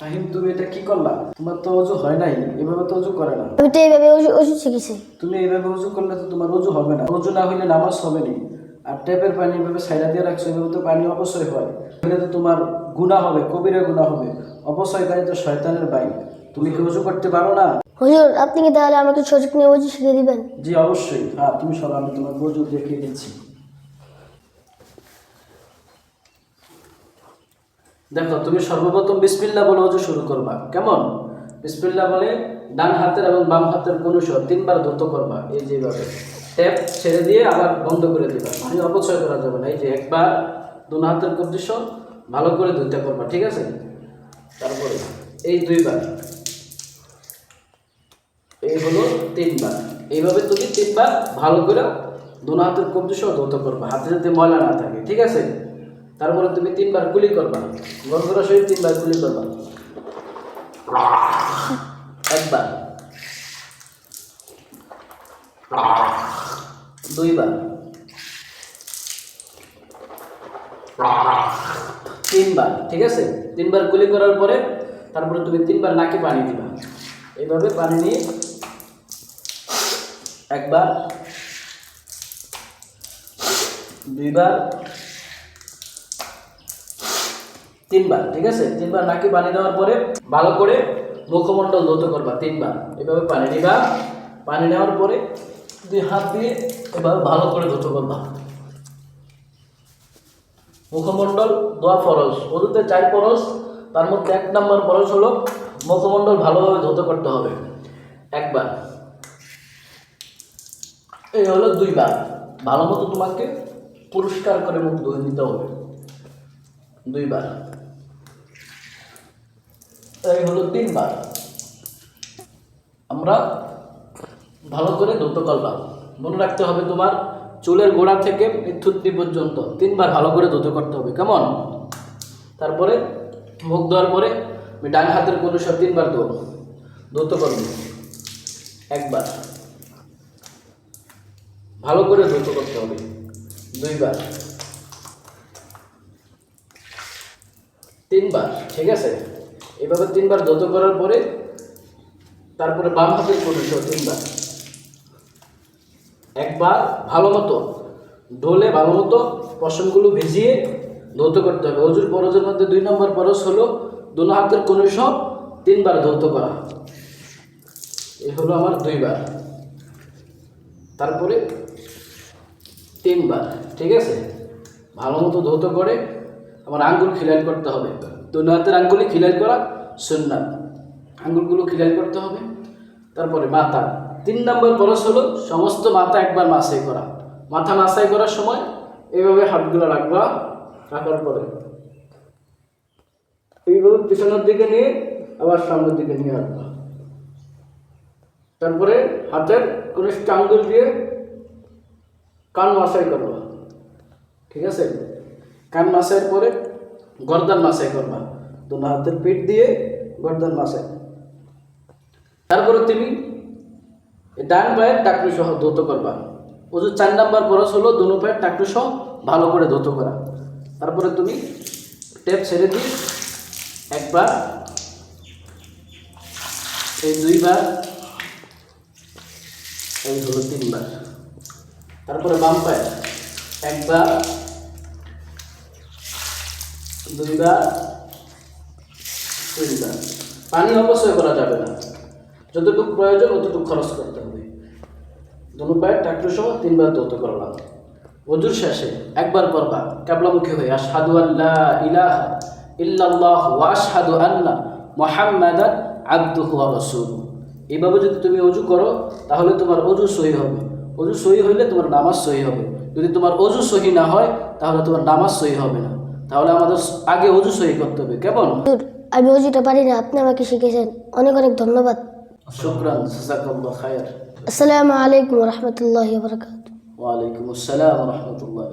ফাহিম তুমি এটা কি করলা? তোমার তো অজু হয় নাই এভাবে তো অজু করে না। আমি তো এইভাবে ওষুধ ওষুধ শিখেছি। তুমি এইভাবে অজু করলে তো তোমার অজু হবে না। অজু না হইলে নামাজ হবে না। আর ট্যাপের পানি এভাবে সাইডা দিয়ে রাখছো এভাবে তো পানি অপচয় হয়। এখানে তো তোমার গুণা হবে কবিরা গুণা হবে। অপচয়কারী তো শয়তানের বাই। তুমি কি অজু করতে পারো না? হুজুর আপনি কি তাহলে আমাকে সুযোগ নিয়ে ওষুধ শিখিয়ে দিবেন? জি অবশ্যই। হ্যাঁ তুমি সব আমি তোমার অজু দেখিয়ে দিচ্ছি। দেখো, তুমি সর্বপ্রথম বিসমিল্লা বলে অজু শুরু করবা। কেমন? বিসমিল্লা বলে ডান হাতের এবং বাম হাতের কনুষ তিনবার ধৌত করবা এই যেভাবে ট্যাপ ছেড়ে দিয়ে আবার বন্ধ করে দিবা। পানি অপচয় করা যাবে না, এই যে একবার দোনো হাতের কন্ডিশ ভালো করে ধুইতে করবা ঠিক আছে? তারপরে এই দুইবার। এই হলো তিনবার। এইভাবে তুমি তিনবার ভালো করে দোনো হাতের কবজি সহ ধৌত করবা হাতে যাতে ময়লা না থাকে, ঠিক আছে? তারপরে তুমি তিনবার কুলি করবা। গরগরা সহিত তিনবার কুলি করবা। একবার। দুইবার। তিনবার, ঠিক আছে? তিনবার কুলি করার পরে তারপরে তুমি তিনবার নাকে পানি দিবা। এইভাবে পানি নিয়ে একবার, দুইবার তিনবার, ঠিক আছে? তিনবার নাকি পানি দেওয়ার পরে ভালো করে মুখমণ্ডল ধৌত করবা, তিনবার। এভাবে পানি নিবা। পানি নেওয়ার পরে দুই হাত দিয়ে এভাবে ভালো করে ধৌত করবা। মুখমণ্ডল দোয়া ফরজ ওদুতে চার ফরজ, তার মধ্যে এক নম্বর ফরজ হলো মুখমণ্ডল ভালোভাবে ধৌত করতে হবে। একবার। এই হলো দুইবার। ভালো মতো তোমাকে পুরস্কার করে মুখ ধুয়ে নিতে হবে। দুইবার। এই হলো তিনবার। আমরা ভালো করে ধৌত করলাম মনে রাখতে হবে তোমার চুলের গোড়া থেকে থুতনি পর্যন্ত তিনবার ভালো করে ধৌত করতে হবে, কেমন? তারপরে মুখ ধোয়ার পরে ডান হাতের কোনো সব তিনবার ধো ধৌত করব। একবার। ভালো করে ধৌত করতে হবে। দুইবার। তিনবার, ঠিক আছে? এভাবে তিনবার ধৌত করার পরে তারপরে বাম হাতের কোনো তিনবার। একবার ভালো মতো ঢোলে ভালো মতো পশমগুলো ভিজিয়ে ধৌত করতে হবে। অজুর পরজের মধ্যে দুই নম্বর পরশ হলো দোনো হাতের কোনো সব তিনবার ধৌত করা। এ হলো আমার দুইবার। তারপরে তিনবার, ঠিক আছে? ভালো মতো ধৌত করে আমার আঙ্গুল খিলাইল করতে হবে। দোনো হাতের আঙ্গুলি খিলাই করা সুন্নাত। আঙ্গুলগুলো খিলাই করতে হবে। তারপরে মাথা। তিন নম্বর পরশ হলো সমস্ত মাথা একবার মাসাই করা। মাথা মাসাই করার সময় এইভাবে হাতগুলো রাখবা, রাখার পরে। এইভাবে পিছনের দিকে নিয়ে আবার সামনের দিকে নিয়ে রাখবা। তারপরে হাতের কনিষ্ঠ আঙ্গুল দিয়ে কান মাসাই করবা। ঠিক আছে? কান মাসাইয়ের পরে গর্দান মাসাই করবা। দোনো হাতের পিঠ দিয়ে গর্দান মাসাই তারপরে তুমি ডান পায়ের টাকলু সহ ধৌত করবা। ওজু চার নাম্বার বরস হলো দোনো পায়ের টাকলু সহ ভালো করে ধৌত করা। তারপরে তুমি টেপ ছেড়ে দিয়ে একবার এই দুইবার, এই হলো তিনবার। তারপরে বাম পায়ে একবার দুইবার তিনবার পানি অপচয় করা যাবে না। যতটুকু প্রয়োজন, অতটুকু খরচ করতে হবে। পায়ের ট্রাক্টর সহ তিনবার দৌত করলাম। অজুর শেষে একবার করবা ক্যাবলামুখী হয়ে আশহাদু আল্লাহ ইলাহা ইল্লাল্লাহ ওয়া আশহাদু আন্না মুহাম্মাদান আবদুহু ওয়া রাসূলুহু। এইভাবে যদি তুমি অজু করো, তাহলে তোমার অজু সহি হবে। অজু সহি হইলে তোমার নামাজ সহি হবে। যদি তোমার অজু সহি না হয়, তাহলে তোমার নামাজ সহি হবে না। তাহলে আমাদের আগে অজু সহি করতে হবে কেমন? আমি অজুটা পারি না আপনি আমাকে শিখেছেন। অনেক অনেক ধন্যবাদ। শুক্রান জাযাকাল্লাহ খায়র। আসসালামু আলাইকুম রহমতুল্লাহ ওয়া আলাইকুম আসসালাম রহমতুল্লাহ।